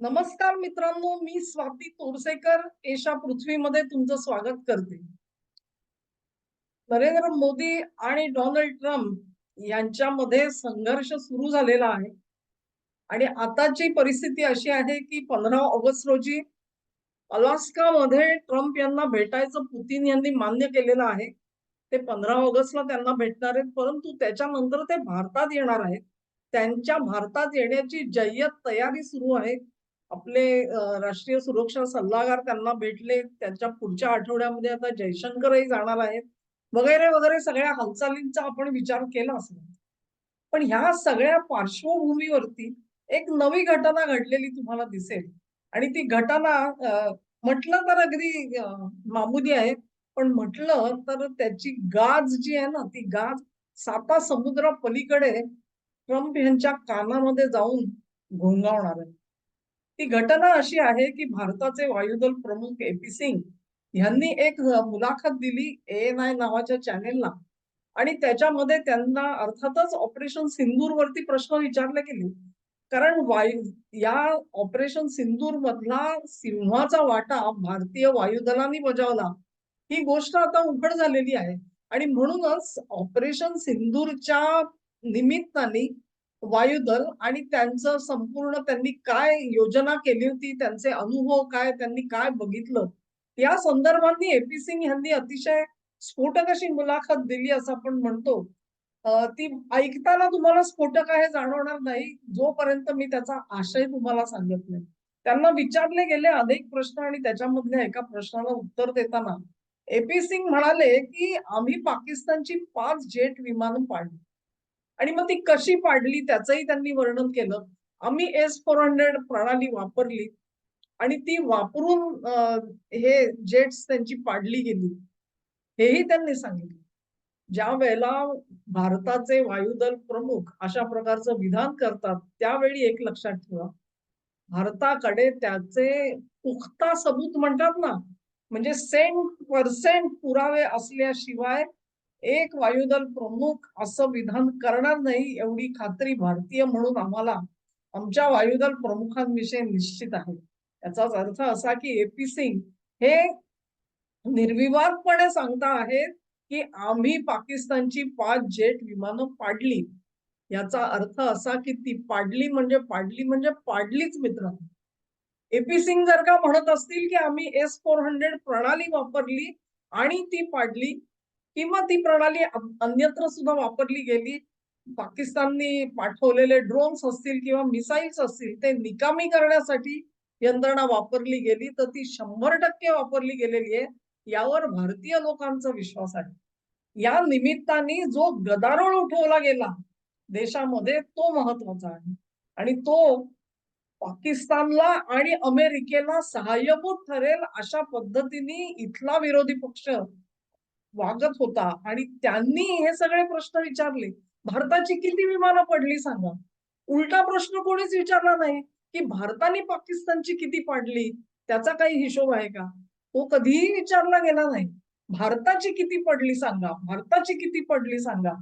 नमस्कार मित्रांनो मी स्वाती तोरसेकर एशा पृथ्वीमध्ये तुमचं स्वागत करते. नरेंद्र मोदी आणि डोनाल्ड ट्रम्प यांच्यामध्ये संघर्ष सुरू झालेला आहे. आणि आताची परिस्थिती अशी आहे की पंधरा ऑगस्ट रोजी अलास्कामध्ये ट्रम्प यांना भेटायचं पुतीन यांनी मान्य केलेलं आहे. ते पंधरा ऑगस्टला त्यांना भेटणार आहेत परंतु त्याच्यानंतर ते भारतात येणार आहेत. त्यांच्या भारतात येण्याची जय्यत तयारी सुरू आहे. आपले राष्ट्रीय सुरक्षा सल्लागार त्यांना भेटले. त्यांच्या पुढच्या आठवड्यामध्ये आता जयशंकरही जाणार आहेत. वगैरे वगैरे सगळ्या हालचालींचा आपण विचार केला असेल. पण ह्या सगळ्या पार्श्वभूमीवरती एक नवी घटना घडलेली तुम्हाला दिसेल. आणि ती घटना म्हटलं तर अगदी मामुदी आहे. पण म्हटलं तर त्याची गाज जी आहे ना ती गाज साता समुद्रा पलीकडे ट्रम्प यांच्या कानामध्ये जाऊन घोंगावणार आहे. ती घटना अशी आहे की भारताचे वायुदल प्रमुख ए पी सिंग यांनी एक मुलाखत दिली एन आय नावाच्या चॅनेलला आणि त्याच्यामध्ये त्यांना अर्थातच ऑपरेशन सिंदूर वरती प्रश्न विचारले गेले. कारण वायू या ऑपरेशन सिंदूर मधला सिंहाचा वाटा भारतीय वायुदलाने बजावला. ही गोष्ट आता उघड झालेली आहे. आणि म्हणूनच ऑपरेशन सिंदूरच्या निमित्ताने वायुदल आणि त्यांचं संपूर्ण त्यांनी काय योजना केली होती त्यांचे अनुभव काय त्यांनी काय बघितलं? या संदर्भांनी एपी सिंग यांनी अतिशय स्फोटक अशी मुलाखत दिली असं आपण म्हणतो. ती ऐकताना तुम्हाला स्फोटक आहे जाणवणार नाही. जोपर्यंत मी त्याचा आशय तुम्हाला सांगत नाही. त्यांना विचारले गेले अनेक प्रश्न आणि त्याच्यामधल्या एका प्रश्नाला उत्तर देताना एपी सिंग म्हणाले की आम्ही पाकिस्तानची पाच जेट विमानं पाडली. आणि मग ती कशी पाडली त्याचंही त्यांनी वर्णन केलं. आम्ही एस फोर हंड्रेड प्रणाली वापरली आणि ती वापरून हे जेट्स त्यांची पाडली गेली. हेही त्यांनी सांगितलं. ज्या वेळेला भारताचे वायुदल प्रमुख अशा प्रकारचं विधान करतात त्यावेळी एक लक्षात ठेवा. भारताकडे त्याचे पुख्ता सबूत म्हणतात ना म्हणजे सेंट पर्सेंट पुरावे असल्याशिवाय एक वायुदल प्रमुख असं विधान करणार नाही एवढी खात्री भारतीय म्हणून आम्हाला आमच्या वायुदल प्रमुखांविषयी निश्चित आहे. याचाच अर्थ असा की एपी सिंग हे निर्विवादपणे सांगता आहेत की आम्ही पाकिस्तानची पाच जेट विमानं पाडली. याचा अर्थ असा की ती पाडली म्हणजे पाडली म्हणजे पाडलीच मित्र. एपी सिंग जर का म्हणत असतील की आम्ही एस फोर हंड्रेड प्रणाली वापरली आणि ती पाडली किंवा ती प्रणाली अन्यत्र सुद्धा वापरली गेली. पाकिस्ताननी पाठवलेले ड्रोन्स असतील किंवा मिसाईल्स असतील ते निकामी करण्यासाठी यंत्रणा वापरली गेली. तर ती शंभर टक्के वापरली गेलेली आहे. यावर भारतीय लोकांचा विश्वास आहे. या निमित्ताने जो गदारोळ उठवला गेला देशामध्ये तो महत्त्वाचा आहे. आणि तो पाकिस्तानला आणि अमेरिकेला सहाय्यभूत ठरेल अशा पद्धतीने इथला विरोधी पक्ष वागत होता. आणि त्यांनी हे सगळे प्रश्न विचारले. भारताची किती विमानं पडली सांगा? उलटा प्रश्न कोणीच विचारला नाही. की भारताने पाकिस्तानची किती पाडली? त्याचा काही हिशोब आहे का? तो कधीही विचारला गेला नाही. भारताची किती पडली सांगा? भारताची किती पडली सांगा?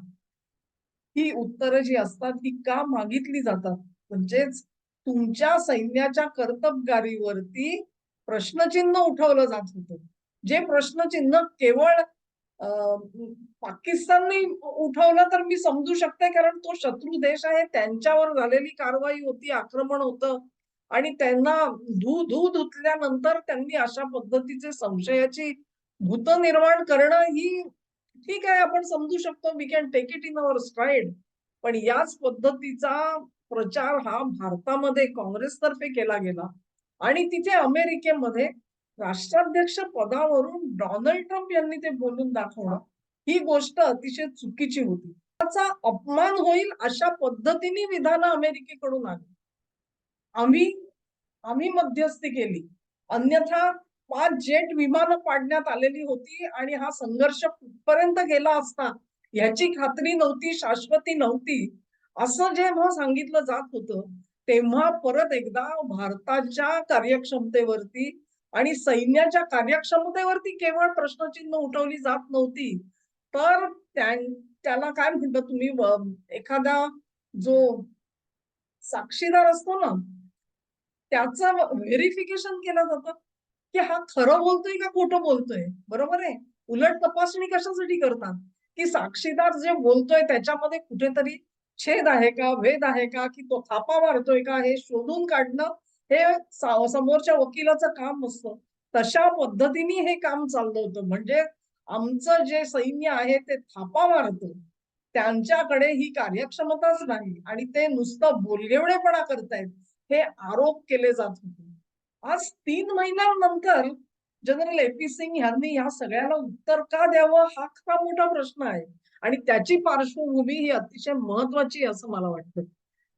ही उत्तरं जी असतात ही का मागितली जातात? म्हणजेच तुमच्या सैन्याच्या कर्तबगारीवरती प्रश्नचिन्ह उठवलं जात होतं. जे प्रश्नचिन्ह केवळ पाकिस्तानने उठवलं तर मी समजू शकते कारण तो शत्रू देश आहे. त्यांच्यावर झालेली कारवाई होती आक्रमण होतं. आणि त्यांना धू धू धुतल्यानंतर त्यांनी अशा पद्धतीचे संशयाची भूत निर्माण करणं ही ठीक आहे आपण समजू शकतो. We can take it in our stride पण याच पद्धतीचा प्रचार हा भारतामध्ये काँग्रेसतर्फे केला गेला. आणि तिथे अमेरिकेमध्ये राष्ट्राध्यक्ष पदावरून डोनाल्ड ट्रम्प यांनी ते बोलून दाखवणं ही गोष्ट अतिशय चुकीची होती. त्याचा अपमान होईल अशा पद्धतीने विधानं अमेरिकेकडून आली आम्ही आम्ही मध्यस्थी केली. अन्यथा पाच जेट विमानं पाडण्यात आलेली होती आणि हा संघर्ष कुठपर्यंत गेला असता याची खात्री नव्हती शाश्वती नव्हती. असं जेव्हा सांगितलं जात होतं तेव्हा परत एकदा भारताच्या कार्यक्षमतेवरती आणि सैन्याच्या कार्यक्षमतेवरती केवळ प्रश्नचिन्ह उठवली जात नव्हती. तर त्याला काय म्हणतात तुम्ही? एखादा जो साक्षीदार असतो ना त्याचं व्हेरिफिकेशन केलं जातं की हा खरं बोलतोय का खोटं बोलतोय? बरोबर आहे? उलट तपासणी कशासाठी करतात? की साक्षीदार जे बोलतोय त्याच्यामध्ये कुठेतरी छेद आहे का भेद आहे का की तो थापा मारतोय का हे शोधून काढणं हे समोरच्या वकिलाचं काम असतं. तशा पद्धतीने हे काम चाललं होतं. म्हणजे आमचं जे सैन्य आहे ते थापा मारतं. त्यांच्याकडे ही कार्यक्षमताच नाही. आणि ते नुसतं बोलगेवडेपणा करतायत. हे आरोप केले जात होते. आज तीन महिन्यांनंतर जनरल ए पी सिंग यांनी या सगळ्याला उत्तर का द्यावं? हा खरा मोठा प्रश्न आहे. आणि त्याची पार्श्वभूमी ही अतिशय महत्वाची असं मला वाटतं.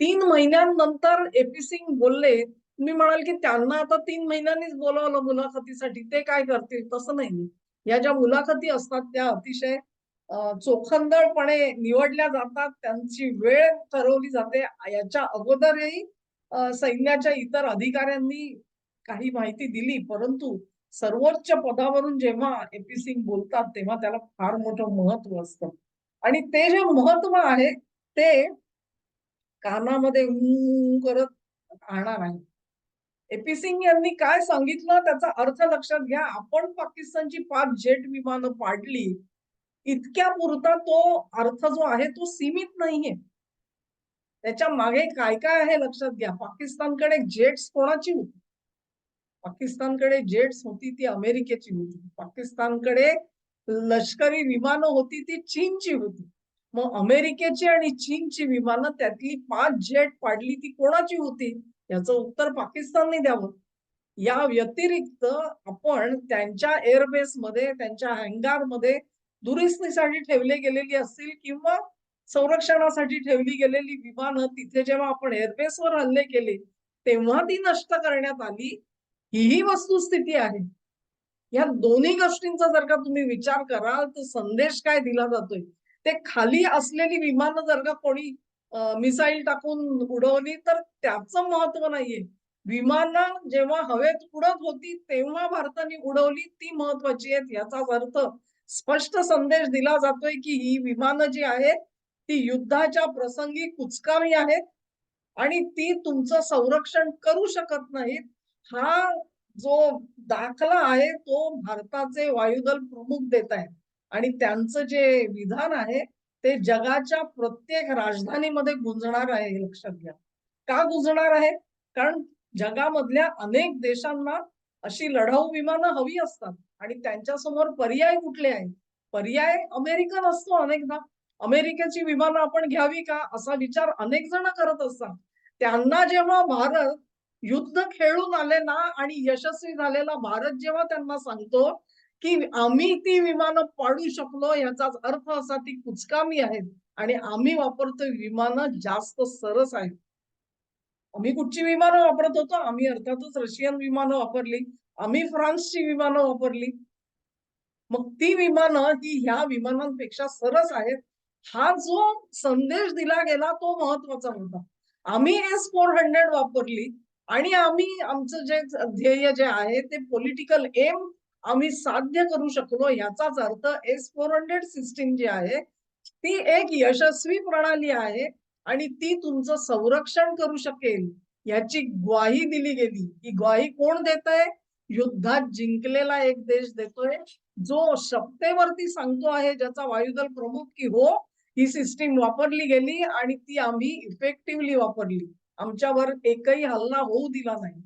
तीन महिन्यांनंतर ए पी सिंग बोलले तुम्ही म्हणाल की त्यांना आता तीन महिन्यांनीच बोलावलं मुलाखतीसाठी. ते काय करतील? तसं नाही. या ज्या मुलाखती असतात त्या अतिशय चोखंदळपणे निवडल्या जातात. त्यांची वेळ ठरवली जाते. याच्या अगोदरही सैन्याच्या इतर अधिकाऱ्यांनी काही माहिती दिली. परंतु सर्वोच्च पदावरून जेव्हा एपी सिंग बोलतात तेव्हा त्याला फार मोठं महत्त्व असतं. आणि ते जे महत्त्व आहे ते कानामध्ये करत राहणार आहे. एपी सिंग यांनी काय सांगितलं? त्याचा अर्थ लक्षात घ्या. आपण पाकिस्तानची पाच जेट विमानं पाडली इतक्या पुरता तो अर्थ जो आहे तो सीमित नाहीये. त्याच्यामागे काय काय आहे लक्षात घ्या. पाकिस्तानकडे जेट्स कोणाची होती? पाकिस्तानकडे जेट्स होती ती अमेरिकेची होती. पाकिस्तानकडे लष्करी विमानं होती ती चीनची होती. मग अमेरिकेची आणि चीनची विमानं त्यातली पाच जेट पाडली ती कोणाची होती? याचं उत्तर पाकिस्तानने द्यावं. या व्यतिरिक्त आपण त्यांच्या एअरबेसमध्ये त्यांच्या हँगारमध्ये दुरुस्तीसाठी ठेवले गेलेली असतील किंवा संरक्षणासाठी ठेवली गेलेली विमानं तिथे जेव्हा आपण एअरबेसवर हल्ले केले तेव्हा ती नष्ट करण्यात आली. हीही वस्तुस्थिती आहे. या दोन्ही गोष्टींचा जर का तुम्ही विचार कराल तर संदेश काय दिला जातोय? ते खाली असलेली विमानं जर का कोणी मिसाईल टाकून उडवली तर त्याचं महत्त्व नाहीये. विमानं जेव्हा हवेत उडत होती तेव्हा भारताने उडवली ती महत्वाची आहेत याचाच अर्थ स्पष्ट संदेश दिला जातोय की ही विमानं जी आहेत ती युद्धाच्या प्रसंगी कुचकामी आहेत आणि ती तुमचं संरक्षण करू शकत नाहीत. हा जो दाखला आहे तो भारताचे वायुदल प्रमुख देत आहेत. आणि त्यांचं जे विधान आहे ते जगाच्या प्रत्येक राजधानीमध्ये गुंजणार आहे हे लक्षात घ्या. का गुंजणार आहे? कारण जगामधल्या अनेक देशांना अशी लढाऊ विमानं हवी असतात आणि त्यांच्यासमोर पर्याय कुठले आहेत? पर्याय अमेरिकन असतो अनेकदा. अमेरिकेची विमानं आपण घ्यावी का? असा विचार अनेक जण करत असतात. त्यांना जेव्हा भारत युद्ध खेळून आले ना आणि यशस्वी झालेला भारत जेव्हा त्यांना सांगतो की आम्ही ती विमानं पाडू शकलो याचाच अर्थ असा ती कुचकामी आहेत आणि आम्ही वापरतो विमानं जास्त सरस आहेत आम्ही कुठची विमानं वापरत होतो? आम्ही अर्थातच रशियन विमानं वापरली. आम्ही फ्रान्सची विमानं वापरली. मग ती विमानं ही ह्या विमानांपेक्षा सरस आहेत. हा जो संदेश दिला गेला तो महत्त्वाचा होता. आम्ही एस फोर हंड्रेड वापरली. आणि आम्ही आमचं जे ध्येय जे आहे ते पॉलिटिकल एम आम्ही साध्य करू शकलो याचाच अर्थ एस फोर हंड्रेड सिस्टीम जी आहे ती एक यशस्वी प्रणाली आहे आणि ती तुमचं संरक्षण करू शकेल याची ग्वाही दिली गेली. ही ग्वाही कोण देत आहे युद्धात जिंकलेला एक देश देतोय जो शपथेवरती सांगतो आहे ज्याचा वायुदल प्रमुख की हो ही सिस्टीम वापरली गेली आणि ती आम्ही इफेक्टिव्हली वापरली. आमच्यावर एकही हल्ला होऊ दिला नाही.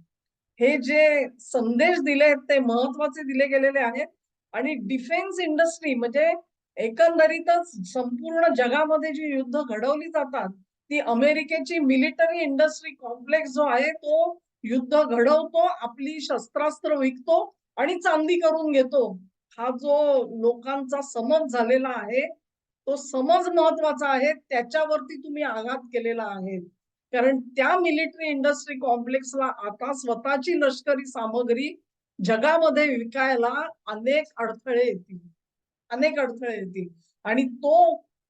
हे जे संदेश दिले ते महत्त्वाचे दिले गेलेले आहेत. आणि डिफेन्स इंडस्ट्री म्हणजे एकंदरीतच संपूर्ण जगामध्ये जी युद्ध घडवली जातात ती अमेरिकेची मिलिटरी इंडस्ट्री कॉम्प्लेक्स जो आहे तो युद्ध घडवतो आपली शस्त्रास्त्र विकतो आणि चांदी करून घेतो. हा जो लोकांचा समज झालेला आहे तो समज महत्त्वाचा आहे त्याच्यावरती तुम्ही आघात केलेला आहे. कारण त्या मिलिटरी इंडस्ट्री कॉम्प्लेक्सला आता स्वतःची लष्करी सामग्री जगामध्ये विकायला अनेक अडथळे येतील. अनेक अडथळे येतील. आणि तो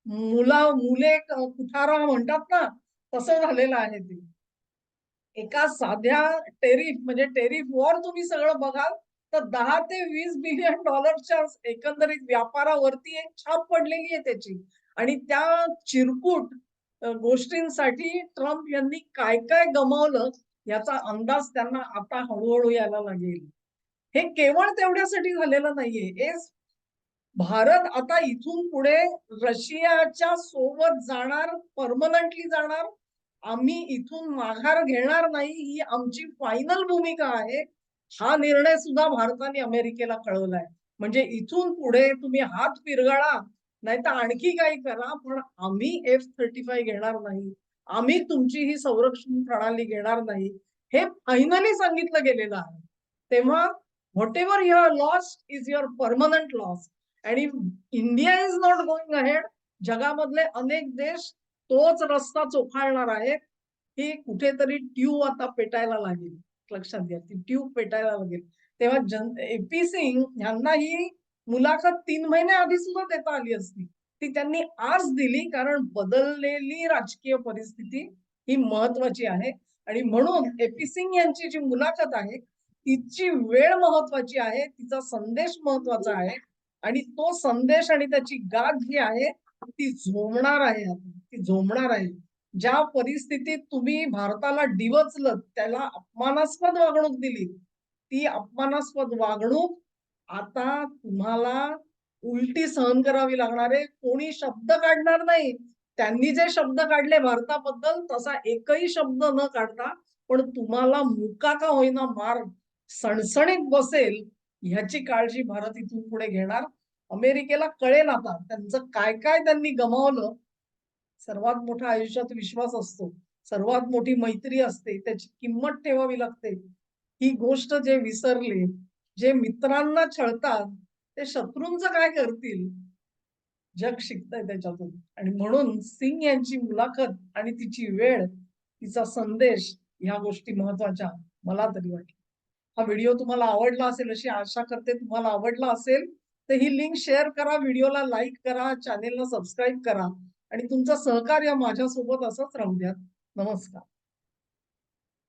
मुला मुले कुठारा म्हणतात ना तसं झालेलं आहे ते. एका साध्या टेरिफ म्हणजे टेरिफ वर तुम्ही सगळं बघाल तर दहा ते वीस बिलियन डॉलरच्या एकंदरीत व्यापारावरती एक छाप पडलेली आहे त्याची. आणि त्या चिरकूट गोष्टींसाठी ट्रम्प यांनी काय काय गमावलं याचा अंदाज त्यांना आता हळूहळू यायला लागेल. हे केवळ तेवढ्यासाठी झालेलं नाहीये. हे भारत आता इथून पुढे रशियाच्या सोबत जाणार परमनंटली जाणार आम्ही इथून माघार घेणार नाही ही आमची फायनल भूमिका आहे. हा निर्णय सुद्धा भारताने अमेरिकेला कळवलाय. म्हणजे इथून पुढे तुम्ही हात पिरगाळा नाही तर आणखी काही करा पण आम्ही एफ थर्टी फाय घेणार नाही. आम्ही तुमची ही संरक्षण प्रणाली घेणार नाही. हे फायनली सांगितलं गेलेलं आहे. तेव्हा whatever your loss is your permanent loss आणि India is not going ahead जगामधले अनेक देश तोच रस्ता चोखाळणार आहेत. ही कुठेतरी ट्यूब आता पेटायला लागेल. लक्षात घ्या ती ट्यूब पेटायला लागेल. तेव्हा जन एपी सिंग यांना ही मुलाखत तीन महिने आधी सुद्धा देता आली असती. ती त्यांनी आज दिली कारण बदललेली राजकीय परिस्थिती ही महत्वाची आहे. आणि म्हणून एपी सिंग यांची जी मुलाखत आहे तिची वेळ महत्वाची आहे तिचा संदेश महत्त्वाचा आहे. आणि तो संदेश आणि त्याची गाठ जी आहे ती झोमणार आहे ती झोमणार आहे. ज्या परिस्थितीत तुम्ही भारताला डिवचलं त्याला अपमानास्पद वागणूक दिली. ती अपमानास्पद वागणूक आता तुम्हाला उलटी सहन करावी लागणार आहे कोणी शब्द काढणार नाही. त्यांनी जे शब्द काढले भारताबद्दल तसा एकही शब्द न काढता पण तुम्हाला मुका का होईना मार सणसणीत बसेल ह्याची काळजी भारत इथून पुढे घेणार. अमेरिकेला कळेल आता त्यांचं काय काय त्यांनी गमावलं. सर्वात मोठा आयुष्यात विश्वास असतो. सर्वात मोठी मैत्री असते. त्याची किंमत ठेवावी लागते. ही गोष्ट जे विसरले जे मित्रांना छळतात ते शत्रूंचं काय करतील? जग शिकतंय त्याच्यातून. आणि म्हणून सिंग यांची मुलाखत आणि तिची वेळ तिचा संदेश ह्या गोष्टी महत्त्वाच्या मला तरी वाटलं. हा व्हिडिओ तुम्हाला आवडला असेल अशी आशा करते तुम्हाला आवडला असेल तर ही लिंक शेअर करा व्हिडिओला लाईक करा चॅनेलला सबस्क्राईब करा आणि तुमचं सहकार्य माझ्यासोबत असंच राहू द्या नमस्कार.